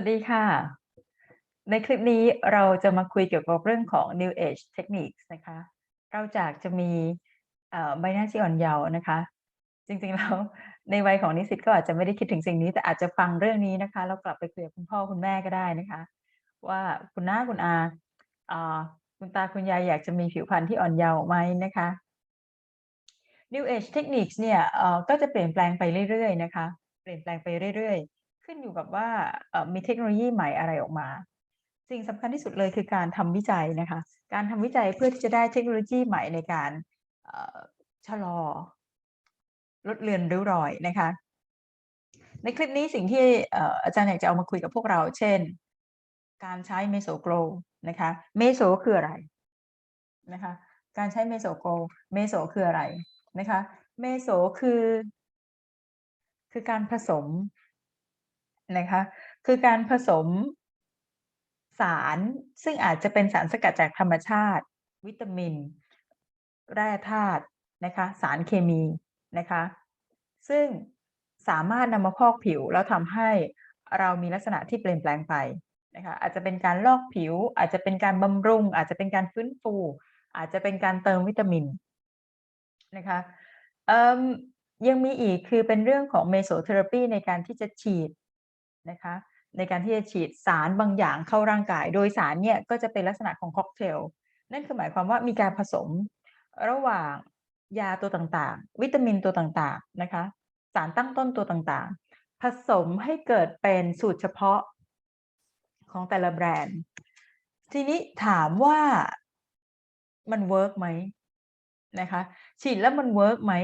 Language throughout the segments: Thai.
วัสดีค่ะ ในคลิปนี้เราจะมาคุยเกี่ยวกับเรื่องของ New Age Techniques นะคะ เราจากจะมีใบหน้าที่อ่อนเยาว์นะคะ จริงๆแล้วในวัยของนิสิตก็อาจจะไม่ได้คิดถึงสิ่งนี้ แต่อาจจะฟังเรื่องนี้นะคะแล้วกลับไปคุยกับคุณพ่อคุณแม่ก็ได้นะคะ ว่าคุณน้าคุณอาคุณตาคุณยายอยากจะมีผิวพรรณที่อ่อนเยาว์ไหมนะคะ New Age Techniques เนี่ยก็จะเปลี่ยนแปลงไปเรื่อยๆนะคะ เปลี่ยนแปลงไปเรื่อยๆ ขึ้นอยู่กับว่ามีเทคโนโลยีใหม่อะไรออกมา สิ่งสำคัญที่สุดเลยคือการทำวิจัยนะคะ การทำวิจัยเพื่อที่จะได้เทคโนโลยีใหม่ในการชะลอลดเลือนริ้วรอยนะคะ ในคลิปนี้สิ่งที่อาจารย์อยากจะเอามาคุยกับพวกเรา เช่น การใช้ Meso Glow นะคะ Meso คืออะไรนะคะการใช้ Meso Glow Meso คืออะไรนะคะ Meso คือ คือการผสม นะคะคือการผสมสารซึ่งอาจจะเป็นสารสกัดจากธรรมชาติ วิตามิน แร่ธาตุนะคะสารเคมีนะคะซึ่งสามารถนำมาพอกผิว แล้วทำให้เรามีลักษณะที่เปลี่ยนแปลงไปนะคะอาจจะเป็นการลอกผิว อาจจะเป็นการบำรุง อาจจะเป็นการฟื้นฟู อาจจะเป็นการเติมวิตามินนะคะยังมีอีกคือเป็นเรื่องของ Mesotherapy ในการที่จะฉีด นะคะในการที่จะฉีดสารบางอย่างเข้าร่างกาย โดยสารเนี่ยก็จะเป็นลักษณะของค็อกเทล นั่นคือหมายความว่ามีการผสมระหว่างยาตัวต่างๆ วิตามินตัวต่างๆนะคะสารตั้งต้นตัวต่างๆ ผสมให้เกิดเป็นสูตรเฉพาะของแต่ละแบรนด์ ทีนี้ถามว่ามันเวิร์กไหมนะคะฉีดแล้วมันเวิร์กไหม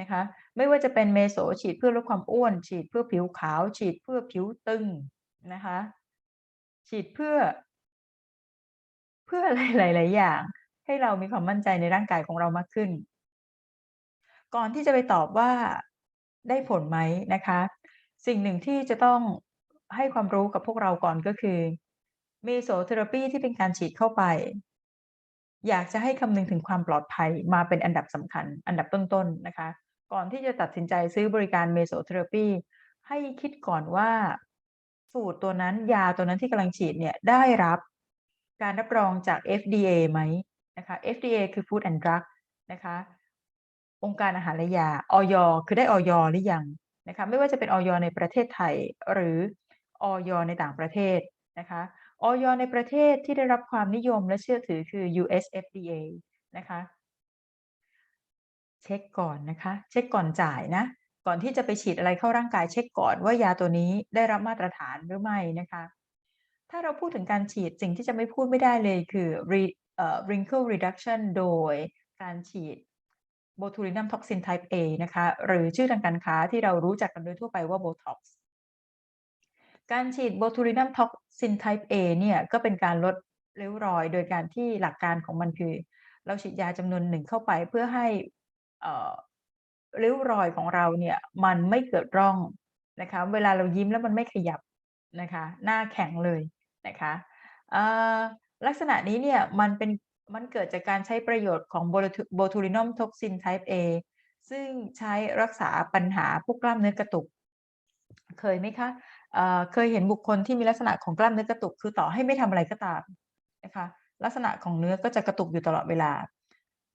นะคะ ไม่ว่าจะเป็นเมโสฉีดเพื่อลดความอ้วน ฉีดเพื่อผิวขาว ฉีดเพื่อผิวตึงนะคะ ฉีดเพื่อ เพื่ออะไรหลาย ๆ อย่าง ให้เรามีความมั่นใจในร่างกายของเรามากขึ้น ก่อนที่จะไปตอบว่าได้ผลไหมนะคะ สิ่งหนึ่งที่จะต้องให้ความรู้กับพวกเราก่อนก็คือ Mesotherapy ที่เป็นการฉีดเข้าไป อยากจะให้คำนึงถึงความปลอดภัยมาเป็นอันดับสำคัญ อันดับต้น ๆ นะคะ ก่อนที่จะตัดสินใจซื้อบริการ Mesotherapy ให้คิดก่อนว่า สูตรตัวนั้นยาตัวนั้นที่กำลังฉีดเนี่ยได้รับการรับรองจาก FDA ไหมนะคะ FDA คือ Food and Drug นะคะ องค์การอาหารและยาออยคือได้ออยหรือยังนะคะไม่ว่าจะเป็นออยในประเทศไทยหรือออยในต่างประเทศนะคะอยในประเทศที่ได้รับความนิยมและเชื่อถือคือ US FDA นะคะ เช็กก่อนนะคะ เช็กก่อนจ่ายนะ ก่อนที่จะไปฉีดอะไรเข้าร่างกายเช็กก่อนว่ายาตัวนี้ได้รับมาตรฐานหรือไม่นะคะ ถ้าเราพูดถึงการฉีดสิ่งที่จะไม่พูดไม่ได้เลยคือเอ่อ wrinkle reduction โดยการฉีด botulinum toxin type A นะคะ หรือชื่อทางการค้าที่เรารู้จักกันโดยทั่วไปว่า Botox กซ์การฉีด botulinum toxin type A เนี่ยก็เป็นการลดริ้วรอย โดยการที่หลักการของมันคือ เราฉีดยาจำนวนหนึ่งเข้าไปเพื่อให้ ริ้วรอยของเราเนี่ยมันไม่เกิดร่องนะคะ เวลาเรายิ้มแล้วมันไม่ขยับนะคะ หน้าแข็งเลยนะคะลักษณะนี้เนี่ยมันเป็นมันเกิดจากการใช้ประโยชน์ของ botu- botulinum toxin type A ซึ่งใช้รักษาปัญหาพวกกล้ามเนื้อกระตุก เคยไหมคะเเคยเห็นบุคคลที่มีลักษณะของกล้ามเนื้อกระตุก คือต่อให้ไม่ทำอะไรก็ตามนะคะ ลักษณะของเนื้อก็จะกระตุกอยู่ตลอดเวลา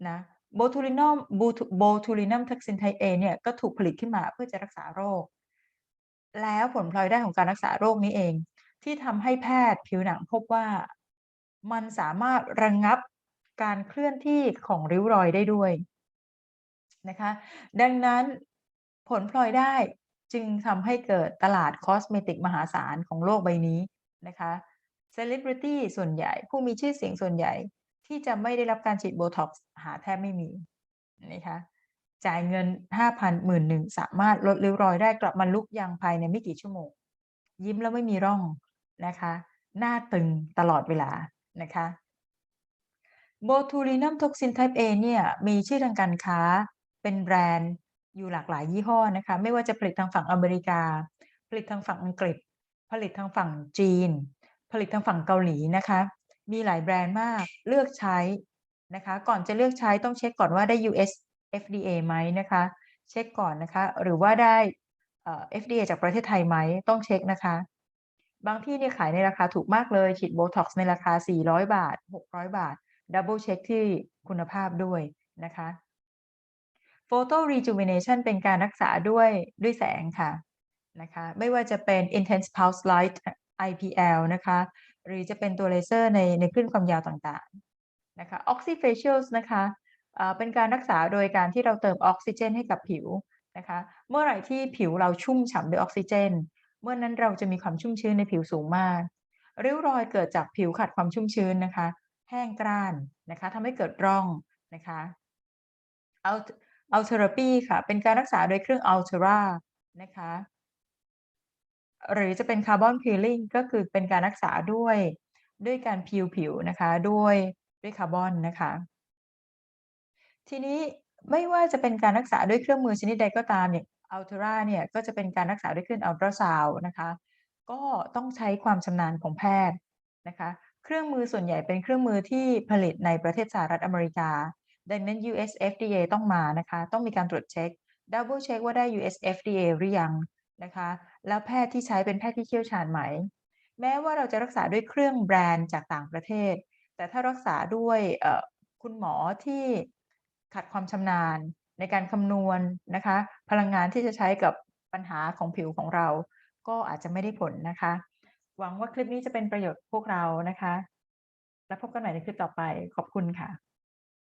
นะ botulinum botu- botulinum toxin type A เนี่ยก็ถูกผลิตขึ้นมาเพื่อจะรักษาโรค แล้วผลพลอยได้ของการรักษาโรคนี้เอง ที่ทำให้แพทย์ผิวหนังพบว่ามันสามารถระงงับการเคลื่อนที่ของริ้วรอยได้ด้วยนะคะ ดังนั้นผลพลอยได้จึงทำให้เกิดตลาดคอสเมติกมหาศาลของโลกใบนี้นะคะเซเลบริตี้ส่วนใหญ่ ผู้มีชื่อเสียงส่วนใหญ่ ที่จะไม่ได้รับการฉีดโบท็อกซ์หาแทบไม่มีนะคะจ่ายเงิน5,000หมื่นหนึ่งสามารถลดริ้วรอยได้กลับมาลุกยางภายในไม่กี่ชั่วโมง ยิ้มแล้วไม่มีร่องนะคะ หน้าตึงตลอดเวลานะคะ botulinum toxin type A เนี่ยมีชื่อทางการค้าเป็นแบรนด์อยู่หลากหลายยี่ห้อนะคะ ไม่ว่าจะผลิตทางฝั่งอเมริกา ผลิตทางฝั่งอังกฤษ ผลิตทางฝั่งจีน ผลิตทางฝั่งเกาหลีนะคะ มีหลายแบรนด์มากเลือกใช้นะคะ ก่อนจะเลือกใช้ต้องเช็คก่อนว่าได้ US FDA ไหมนะคะ เช็คก่อนนะคะ หรือว่าได้ FDA จากประเทศไทยไหมต้องเช็คนะคะ บางที่เนี่ยขายในราคาถูกมากเลย ฉีด Botox ในราคา 400 บาท 600 บาท ดับเบิลเช็กที่คุณภาพด้วยนะคะ Photo Rejuvenation เป็นการรักษาด้วยด้วยแสงค่ะนะคะ ไม่ว่าจะเป็น Intense Pulse Light IPL นะคะ หรือจะเป็นตัวเลเซอร์ในในคลื่นความยาวต่างๆนะคะ Oxyfacials นะคะเป็นการรักษาโดยการที่เราเติมออกซิเจนให้กับผิวนะคะ เมื่อไหร่ที่ผิวเราชุ่มฉ่ำด้วยออกซิเจน เมื่อนั้นเราจะมีความชุ่มชื้นในผิวสูงมาก ริ้วรอยเกิดจากผิวขาดความชุ่มชื้นนะคะ แห้งกร้านนะคะทำให้เกิดร่องนะคะ Alt Ultherapy ค่ะ เป็นการรักษาโดยเครื่อง Ulthera นะคะ หรือจะเป็น Carbon Peeling ก็คือเป็นการรักษาด้วยด้วยการ peel ผิวนะคะด้วยด้วยคาร์บอนนะคะ ทีนี้ไม่ว่าจะเป็นการรักษาด้วยเครื่องมือชนิดใดก็ตามอย่าง Ulthera เนี่ยก็จะเป็นการรักษาด้วยคลื่นอัลตราซาวนะคะ ก็ต้องใช้ความชำนาญของแพทย์นะคะ เครื่องมือส่วนใหญ่เป็นเครื่องมือที่ผลิตในประเทศสหรัฐอเมริกา ดังนั้น US FDA ต้องมานะคะ ต้องมีการตรวจเช็กดับเบิลเช็กว่าได้ US FDA หรือยัง นะคะ แล้วแพทย์ที่ใช้เป็นแพทย์ที่เชี่ยวชาญไหม แม้ว่าเราจะรักษาด้วยเครื่องแบรนด์จากต่างประเทศ แต่ถ้ารักษาด้วยคุณหมอที่ขาดความชำนาญในการคำนวณนะคะ พลังงานที่จะใช้กับปัญหาของผิวของเรา ก็อาจจะไม่ได้ผลนะคะ หวังว่าคลิปนี้จะเป็นประโยชน์พวกเรานะคะ แล้วพบกันใหม่ในคลิปต่อไปขอบคุณค่ะ